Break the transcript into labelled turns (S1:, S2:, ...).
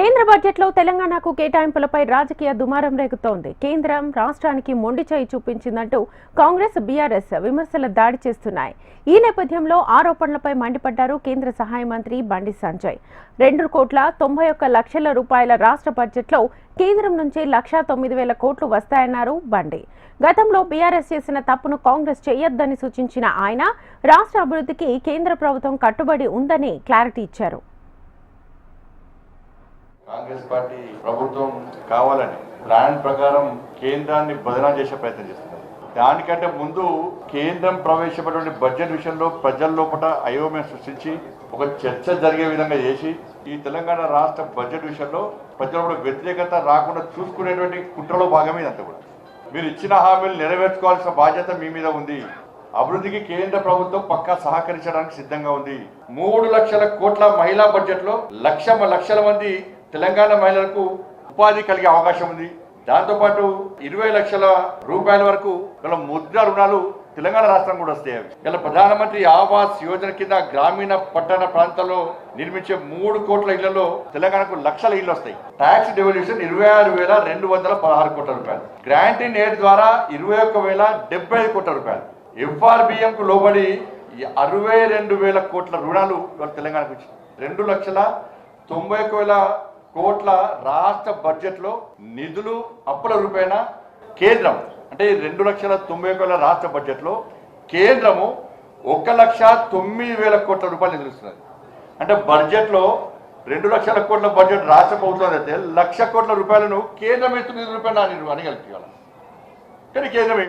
S1: కేంద్ర బడ్జెట్లో తెలంగాణకు కేటాయింపులపై రాజకీయ దుమారం రేగుతోంది. కేంద్రం రాష్ట్రానికి మొండి చేయి చూపించిందంటూ కాంగ్రెస్ బీఆర్ఎస్ విమర్శల దాడి చేస్తున్నాయి. ఈ నేపథ్యంలో ఆరోపణలపై మండిపడ్డారు కేంద్ర సహాయ మంత్రి బండి సంజయ్. రెండు కోట్ల తొంభై ఒక్క లక్షల రూపాయల రాష్ట్ర బడ్జెట్లో కేంద్రం నుంచి లక్షా తొమ్మిది వేల కోట్లు వస్తాయన్నారు బండి. గతంలో బీఆర్ఎస్ చేసిన తప్పును కాంగ్రెస్ చేయొద్దని సూచించిన ఆయన రాష్ట్ర అభివృద్ధికి కేంద్ర ప్రభుత్వం కట్టుబడి ఉందని క్లారిటీ ఇచ్చారు.
S2: కాంగ్రెస్ పార్టీ ప్రభుత్వం కావాలని ప్లాన్ ప్రకారం కేంద్రాన్ని బదనాం చేసే ప్రయత్నం చేస్తున్నారు. దానికంటే ముందు కేంద్రం ప్రవేశపెట్టిన బడ్జెట్ విషయంలో ప్రజల లోపల అయోమయం సృష్టించి ఒక చర్చ జరిగే విధంగా చేసి ఈ తెలంగాణ రాష్ట్ర బడ్జెట్ విషయంలో ప్రజల వ్యతిరేకత రాకుండా చూసుకునేటువంటి కుట్రలో భాగమే ఇదంతా కూడా. మీరు ఇచ్చిన హామీలు నెరవేర్చుకోవాల్సిన బాధ్యత మీ మీద ఉంది. అభివృద్ధికి కేంద్ర ప్రభుత్వం పక్కా సహకరించడానికి సిద్ధంగా ఉంది. మూడు లక్షల కోట్ల మహిళా బడ్జెట్లో లక్ష లక్షల మంది తెలంగాణ మహిళలకు ఉపాధి కలిగే అవకాశం ఉంది. దాంతోపాటు ఇరవై లక్షల రూపాయల వరకు గల ముద్ర రుణాలు తెలంగాణ రాష్ట్రం కూడా వస్తాయి గల ఇలా ప్రధానమంత్రి ఆవాస్ యోజన కింద గ్రామీణ పట్టణ ప్రాంతాల్లో నిర్మించే మూడు కోట్ల ఇళ్ళలో తెలంగాణకు లక్షల ఇళ్ళు వస్తాయి. ట్యాక్స్ డెవల్యూషన్ ఇరవై ఆరు వేల రెండు వందల పదహారు కోట్ల రూపాయలు. గ్రాంటీ నేట్ ఎయిడ్ ద్వారా ఇరవై ఒక్క వేల డెబ్బై ఐదు కోట్ల రూపాయలు. ఎఫ్ఆర్బిఎం కు లోబడి అరవై రెండు వేల కోట్ల రుణాలు తెలంగాణకు వచ్చింది రెండు లక్షల తొంభై ఒక్క వేల కోట్ల రాష్ట్ర బడ్జెట్లో నిధులు అప్పుల రూపేణ కేంద్రం అంటే ఈ రెండు లక్షల తొంభై వేల రాష్ట్ర బడ్జెట్లో కేంద్రము ఒక లక్ష తొమ్మిది వేల కోట్ల రూపాయలు నిధులుస్తున్నది అంటే బడ్జెట్లో రెండు లక్షల కోట్ల బడ్జెట్ రాష్ట్ర ప్రభుత్వం అయితే లక్ష కోట్ల రూపాయలను కేంద్రం ఎత్తు నిధుల రూపాయలు అనగలుగుతాయి కానీ కేంద్రం